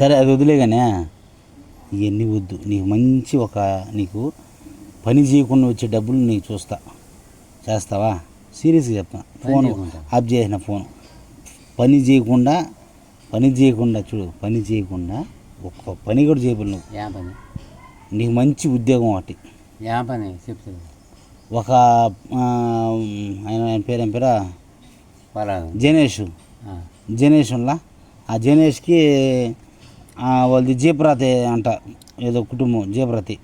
సరే అది వదిలేగానే ఇవన్నీ వద్దు. నీకు మంచి ఒక నీకు పని చేయకుండా వచ్చే డబ్బులు నీకు చూస్తా. చేస్తావా? సీరియస్గా చెప్తా. ఫోన్. ఆఫ్ చేసిన ఫోన్. పని చేయకుండా పని చేయకుండా చూడు పని చేయకుండా ఒక్క పని కూడా చేయబడి నువ్వు. యా పని. నీకు మంచి ఉద్యోగం ఒకటి. యా పని చెప్తుంది ఒక ఆ, ఆయన ఆయన పేరు ఏం పేరా? జనేష్. జనేష్ ఆ జనేష్కి వాళ్ళది జీప్రాతి అంట ఏదో కుటుంబం జీప్రాతి.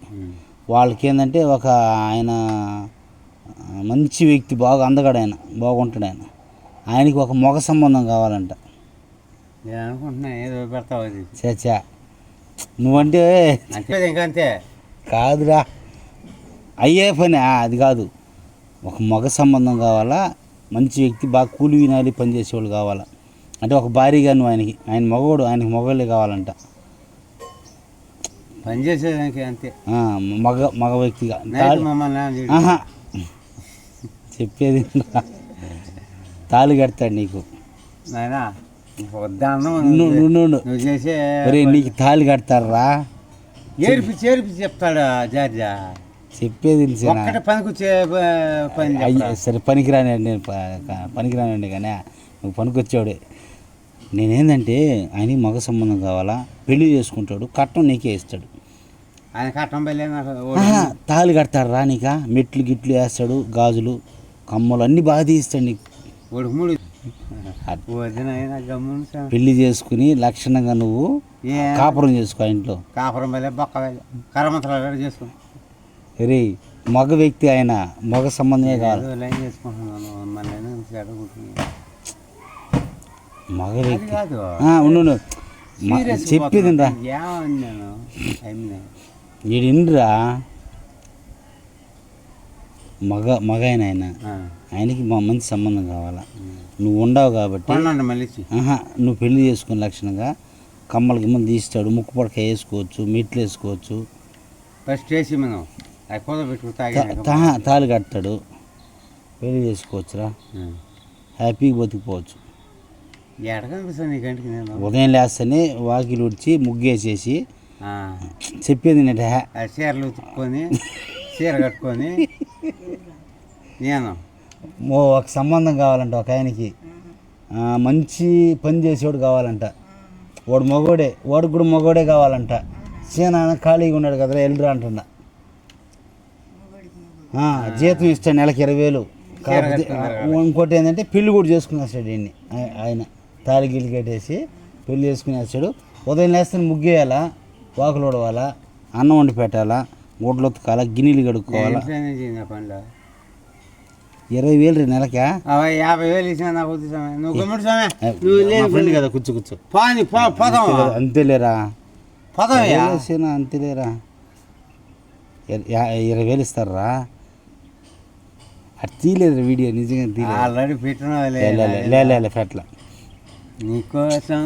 వాళ్ళకి ఏంటంటే ఒక ఆయన మంచి వ్యక్తి బాగా అందగాడు ఆయన బాగుంటాడు ఆయన. ఆయనకి ఒక మగ సంబంధం కావాలంట. నేను అనుకుంటున్నా ఏదో పెడతావు అది. చచ్చా నువ్వంటే అంతే ఇంకా అంతే. కాదురా. అయ్యే పని అది కాదు. ఒక మగ సంబంధం కావాలా మంచి వ్యక్తి బాగా కూలి వినాలి పనిచేసేవాళ్ళు కావాలా. అంటే ఒక భారీగా నువ్వు ఆయనకి ఆయన మగవాడు ఆయనకి మగవాళ్ళే కావాలంట. పని చేసేదానికి అంతే. మగ మగ వ్యక్తిగా. చెప్పేది? తాళి కడతాడు నీకు. నువ్వు చేసే నీకు తాళి కడతారా ఏడిపించి ఏడిపించి చెప్తాడు జార్జా? చెప్పేది? ఒక్కటి పనికొచ్చే పని. సరే పనికిరానండి నేను పనికిరానండి కానీ నువ్వు పనికొచ్చావుడే. నేనేందంటే ఆయనకి మగ సంబంధం కావాలా పెళ్ళి చేసుకుంటాడు కట్నం నీకే ఇస్తాడు. ఆయన కట్టం తాళి కడతాడు రా నీక? మెట్లు గిట్లు వేస్తాడు గాజులు కమ్మలు అన్నీ బాగా తీస్తాడు నీకు. మూడు. పెళ్ళి చేసుకుని లక్షణంగా నువ్వు కాపురం చేసుకో ఇంట్లో. కాపురం కరమంతలు చేసుకో. రే మగ వ్యక్తి ఆయన మగ సంబంధమే చెడగొట్టుకుని మగ వ్యక్తి. కాదు. ఉండు ఉండు. మ- Serious చెప్పేది రా పోతున్నా. ఏమని నేను ఐమ్నే. ఈడిండ్రా మగ మగ ఆయన. ఆయన. ఆయనకి మా మంచి సంబంధం కావాలా? నువ్వు ఉండవు కాబట్టి నువ్వు పెళ్ళి చేసుకున్న లక్షణంగా కమ్మల గిమ్మలు తీస్తాడు ముక్కు పడక వేసుకోవచ్చు మెట్లు వేసుకోవచ్చు. ఫస్ట్ వేసి మనం. తాళి కడతాడు పెళ్ళి చేసుకోవచ్చురా. హ్యాపీగా బతికిపోవచ్చు. ఉదయం లేస్తేనే వాకిలు ఉడిచి ముగ్గేసేసి. చెప్పేది చీరలు ఉతుక్కొని చీర కట్టుకొని నేను. ఓ ఒక సంబంధం కావాలంట ఒక ఆయనకి. మంచి పని చేసేవాడు కావాలంట. వాడు మగోడే వాడికి కూడా మగోడే కావాలంట. సీనాన్న ఖాళీగా ఉన్నాడు కదరా వెళ్ళరా అంటున్నా. జీతం ఇస్తాడు నెలకి ఇరవై వేలు. కాకపోతే ఇంకోటి ఏంటంటే పెళ్ళి కూడా చేసుకునేస్తాడు ఈయన్ని. ఆయ- ఆయన తాళి గిల్లి కట్టేసి పెళ్ళి చేసుకునేస్తాడు. ఉదయం లేస్తే ముగ్గేయాలా వాకులు ఉడవాలా అన్నం వండి పెట్టాలా గుడ్లు ఉతకాలా గిన్నెలు కడుక్కోవాలా? ఇరవై వేలు రే నెలకా? యాభై వేలు ఇచ్చిన నాకు నువ్వు కదా కూర్చో కూర్చో. అంతేలేరా అంతేలేరా ఇరవై వేలు ఇస్తారా? అది తీయలేదు వీడియో నిజంగా తీయలేదు ఆల్రెడీ పెట్టిన లే, లే, లే, లే, పెట్టల నీకోసం